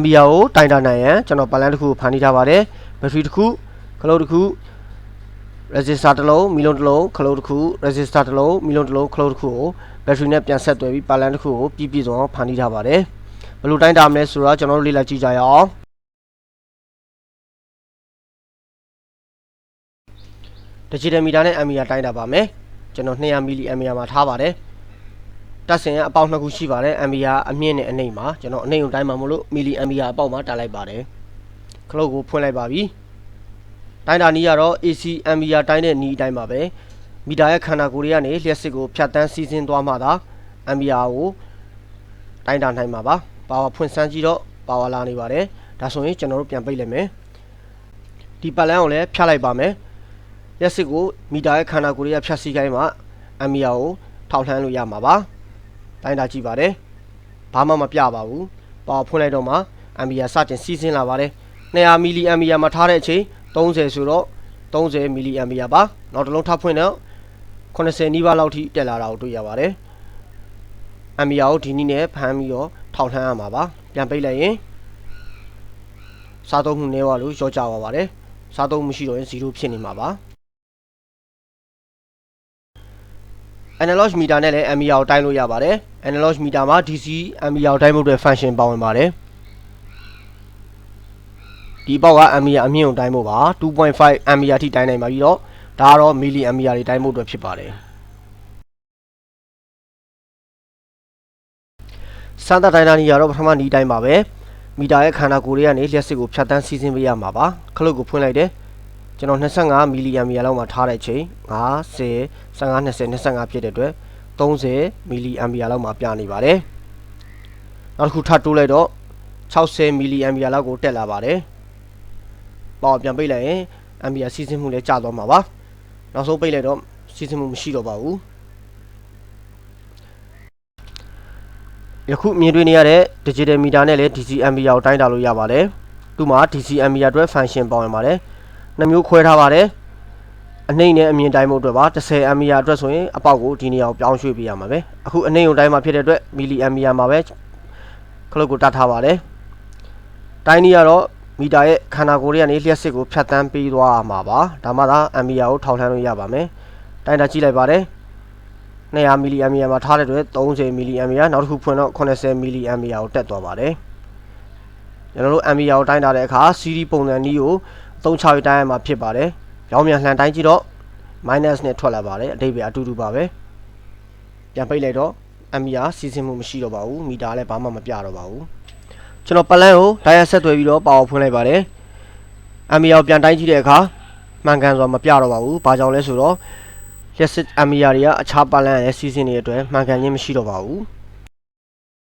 MBR ကိုတိုင်တာနိုင်ရန်ကျွန်တော်ပလန်တစ်ခုဖန်တီးထားပါတယ်ဘက်ထရီတစ်ခုခလုတ်တစ်ခု resistor တစ်လုံးမီလုံးတစ်လုံးခလုတ်တစ်ခု resistor တစ်လုံးမီလုံးတစ်လုံးခလုတ်တစ်ခုကိုဘက်ထရီနဲ့ပြန်ဆက်သွယ်ပြီးပလန်တစ်ခုကိုပြည့်ပြည့်စုံအောင်ဖန်တီးထားပါတယ်ဘယ်လိုတိုင်းတာမလဲဆိုတော့ကျွန်တော်တို့လေ့လာကြည့်ကြရအောင် digital meter နဲ့ ampere တိုင်းတာပါမယ်ကျွန်တော်200 milli ampere မှာထားပါတယ် တက်စင်ကအပေါက်နှစ်ခုရှိပါတယ် ampere အမြင့်နဲ့အနှိမ့်မှာကျွန်တော်အနှိမ့်ကိုတိုင်းမှာမလို့ milli ampere အပေါက်မှာတာလိုက်ပါတယ်ခလုတ်ကိုဖွင့်လိုက်ပါပြီတိုင်းတာနည်းကတော့ AC ampere တိုင်းတဲ့နည်းအတိုင်းပါပဲမီတာရဲ့ခန္ဓာကိုယ်တွေကနေလျှက်စစ်ကိုဖြတ်တန်းစီးဆင်းသွားမှသာ ampere ကိုတိုင်းတာနိုင်မှာပါပါဝါဖွင့်စမ်းကြည့်တော့ပါဝါလာနေပါတယ်ဒါဆိုရင်ကျွန်တော်တို့ပြန်ပိတ်လိုက်မယ်ဒီပတ်လန်းကိုလည်းဖြတ်လိုက်ပါမယ်ရက်စစ်ကိုမီတာရဲ့ခန္ဓာကိုယ်ရဲ့ဖြတ်စီခိုင်းမှာအမီယာကိုထောက်လှမ်းလို့ရမှာပါ။ တိုင်းတာကြည့်ပါတယ်။ဘာမှမပြပါဘူး။ပါဖွင့်လိုက်တော့မှအမီယာစတင်စီးဆင်းလာပါတယ်။200မီလီအမီယာမှာထားတဲ့အချိန်30ဆိုတော့30မီလီအမီယာပါ။နောက်တစ်လုံးထပ်ဖွင့်တော့80နီးပါးလောက်ထိတက်လာတာကိုတွေ့ရပါတယ်။အမီယာကိုဒီနည်းနဲ့ဖမ်းပြီးတော့ထောက်လှမ်းရမှာပါ။ပြန်ပိတ်လိုက်ရင်စားသုံးမှုနည်းသွားလို့ရော့ကျသွားပါတယ်။စားသုံးမှုမရှိတော့ရင်0ဖြစ်နေမှာပါ။ analog meter နဲ့လည်း ampere ကိုတိုင်းလို့ရပါတယ် analog meter မှာ DC ampere ကိုတိုင်းဖို့အတွက် function ပါဝင်ပါတယ်ဒီပေါက်က ampere အမြင့်ကိုတိုင်းဖို့ပါ2.5 ampere ထိတိုင်းနိုင်ပါပြီတော့ဒါကတော့ milli ampere တွေတိုင်းဖို့အတွက်ဖြစ်ပါတယ်စမ်းသပ်တိုင်းတာနီကတော့ပထမနီးတိုင်းပါပဲမီတာရဲ့ခန္ဓာကိုယ်တွေကနေလျှက်စစ်ကိုဖြတ်တန်းစီးဆင်းပေးရမှာပါခလုတ်ကိုဖွင့်လိုက်တယ် ကျွန်တော်25မီလီအမ်ပီယာလောက်မှာထားတဲ့ချိန်50 15 20 25ဖြစ်တဲ့အတွက်30မီလီအမ်ပီယာလောက်မှာပြနေပါတယ်နောက်တစ်ခုထပ်တိုးလိုက်တော့60မီလီအမ်ပီယာလောက်ကိုတက်လာပါတယ်ပေါ့ပြန်ပိတ်လိုက်ရင်အမ်ပီယာစီးဆင်းမှုလည်းကျသွားမှာပါနောက်ဆုံးပိတ်လိုက်တော့စီးဆင်းမှုမရှိတော့ပါဘူးယခုမြင်တွေ့နေရတဲ့ digital meter နဲ့လည်း DC ampere ကိုတိုင်းတာလို့ရပါတယ်သူမှာ DC ampere အတွက် function ပေါဝင်ပါတယ် နှမျိုးခွဲထားပါတယ်အနှိမ့်နဲ့အမြင့်တိုင်းမှုအတွက်ပါ10 ampere အတွက်ဆိုရင်အပေါက်ကိုဒီနေရာကိုပြောင်းရွှေ့ပေးရမှာပဲအခုအနှိမ့်ကိုတိုင်းမှာဖြစ်တဲ့အတွက် milli ampere မှာပဲခလုတ်ကိုတတ်ထားပါတယ်တိုင်းနည်းကတော့မီတာရဲ့ခန္ဓာကိုယ်တွေကနေလျှက်စစ်ကိုဖြတ်တန်းပေးသွားမှာပါဒါမှသာ ampere ကိုထောက်လှမ်းလို့ရပါမယ်တိုင်းတာကြည့်လိုက်ပါတယ်200 milli ampere မှာထားတဲ့အတွက်30 milli ampere နောက်တစ်ခုဖွင့်တော့80 milli ampere ကိုတက်သွားပါတယ်ကျွန်တော်တို့ ampere ကိုတိုင်းတာတဲ့အခါ series ပုံစံနည်းကို သုံးချရတိုင်းရမှာဖြစ်ပါတယ်။ရောင်းမြန်လှန်တိုင်းကြည့်တော့ minus နဲ့ထွက်လာပါတယ်အတိတ်ပဲအတူတူပါပဲ။ပြန်ပိတ်လိုက်တော့ ampere စီစဉ်မှုမရှိတော့ပါဘူး။မီတာလည်းဘာမှမပြတော့ပါဘူး။ကျွန်တော်ပလန်ကို dial ဆက်သွယ်ပြီးတော့ပါဝါဖွင့်လိုက်ပါတယ်။ ampere ကိုပြန်တိုင်းကြည့်တဲ့အခါမှန်ကန်စွာမပြတော့ပါဘူး။ဘာကြောင့်လဲဆိုတော့ less ampere တွေကအခြားပလန်ရဲ့စီစဉ်နေတဲ့အတွက်မှန်ကန်ခြင်းမရှိတော့ပါဘူး။